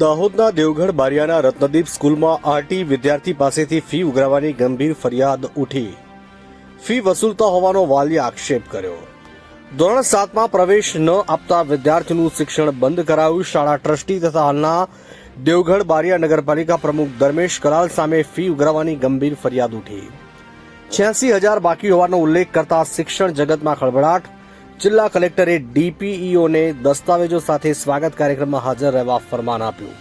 દાહોદના દેવગઢ બારિયાના રત્નદીપ સ્કૂલમાં આરટી વિદ્યાર્થી પાસેથી ફી ઉઘરાવવાની ગંભીર ફરિયાદ ઉઠી. ફી વસૂલતા હોવાનો વાલીએ આક્ષેપ કર્યો. ધોરણ સાતમાં પ્રવેશ ન આપતા વિદ્યાર્થીનું શિક્ષણ બંધ કરાયું. શાળા ટ્રસ્ટી તથા હાલના દેવગઢ બારિયા નગરપાલિકા પ્રમુખ ધર્મેશ કરાલ સામે ફી ઉઘરાવવાની ગંભીર ફરિયાદ ઉઠી. છ્યાસી હજાર બાકી હોવાનો ઉલ્લેખ કરતા શિક્ષણ જગતમાં ખળભળાટ જિલ્લા કલેક્ટરે ડીપીઈઓને દસ્તાવેજો સાથે સ્વાગત કાર્યક્રમમાં હાજર રહેવા ફરમાન આપ્યું.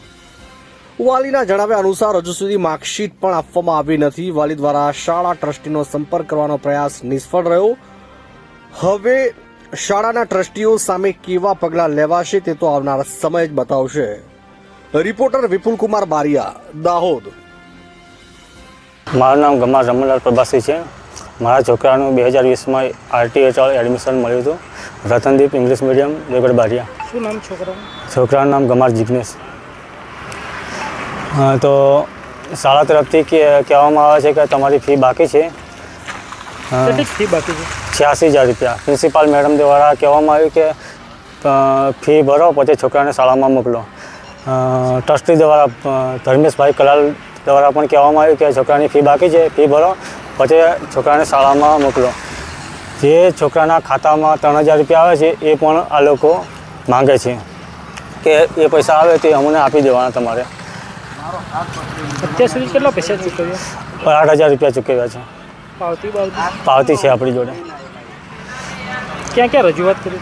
વાલીના જણાવ્યા અનુસાર હજુ સુધી માર્કશીટ પણ આપવામાં આવી નથી. વાલી દ્વારા શાળા ટ્રસ્ટીનો સંપર્ક કરવાનો પ્રયાસ નિષ્ફળ રહ્યો. હવે શાળાના ટ્રસ્ટીઓ સામે કેવા પગલાં લેવાશે તે તો આવનાર સમય જ બતાવશે. રિપોર્ટર વિપુલકુમાર બારિયા, દાહોદ. મારું નામ ગમા રમણલાલ પ્રભાસી છે. મારા છોકરાનું બે હજાર વીસમાં આરટી હેઠળ એડમિશન મળ્યું હતું. Ratandeep English medium Devgadh Bariya. શું નામ છોકરાનું? છોકરાનું નામ ગમાર હા, તો શાળા તરફથી કહેવામાં આવે છે કે તમારી ફી બાકી છે. ફી બાકી છે? છ્યાસી હજાર રૂપિયા. પ્રિન્સિપાલ મેડમ દ્વારા કહેવામાં આવ્યું કે ફી ભરો પછી છોકરાને શાળામાં મોકલો. ટ્રસ્ટી દ્વારા ધર્મેશભાઈ કલાલ દ્વારા પણ કહેવામાં આવ્યું કે છોકરાની ફી બાકી છે ફી ભરો. પછી છોકરાને શાળામાં મોકલો. જે છોકરાના ખાતામાં ત્રણ હજાર રૂપિયા આવે છે એ પણ આ લોકો માંગે છે. કે એ પૈસા આવે તે અમને આપી દેવાના તમારે. અત્યાર સુધી કેટલા પૈસા ચૂકવ્યા? આઠ હજાર રૂપિયા ચૂકવ્યા છે. પાવતી પાવતી છે આપણી જોડે. ક્યાં ક્યાં રજૂઆત કરી?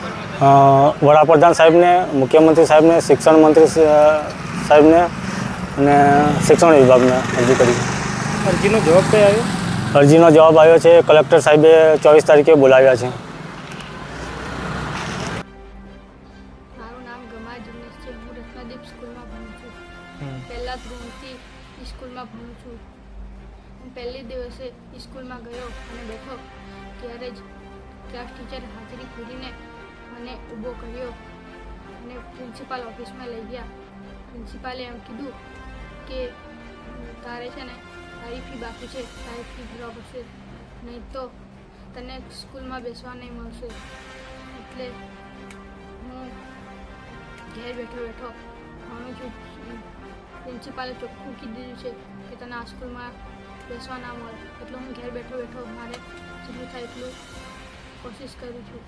વડાપ્રધાન સાહેબને મુખ્યમંત્રી સાહેબને શિક્ષણ મંત્રી સાહેબને અને શિક્ષણ વિભાગને અરજી કરી. અરજીનો જવાબ કઈ આવ્યો? અરજીનો જવાબ આવ્યો છે. કલેક્ટર સાહેબે ચોવીસ તારીખે બોલાવ્યા છે. મારું નામ ગમા જિગ્નેશ છે. હું રત્નદીપ સ્કૂલમાં ભણું છું. પહેલા ધોરણથી સ્કૂલમાં ભણું છું. હું પહેલે દિવસે સ્કૂલમાં ગયો અને બેઠો. ત્યારે જ ક્લાસ ટીચર હાજરી ખોલીને મને ઊભો કર્યો અને પ્રિન્સિપાલ ઓફિસમાં લઈ ગયા. પ્રિન્સિપાલે એમ કીધું કે તારે છે ને તારી બાકી છે તારી ફી ભરવા નહીં તો તને સ્કૂલમાં બેસવા નહીં મળશે. એટલે હું ઘેર બેઠો બેઠો ભણું છું પ્રિન્સિપાલે ચોખ્ખું કીધું છે કે તને આ સ્કૂલમાં બેસવા ના મળે. એટલે હું ઘેર બેઠો બેઠો મારે જેટલું થાય એટલું કોશિશ કરું છું.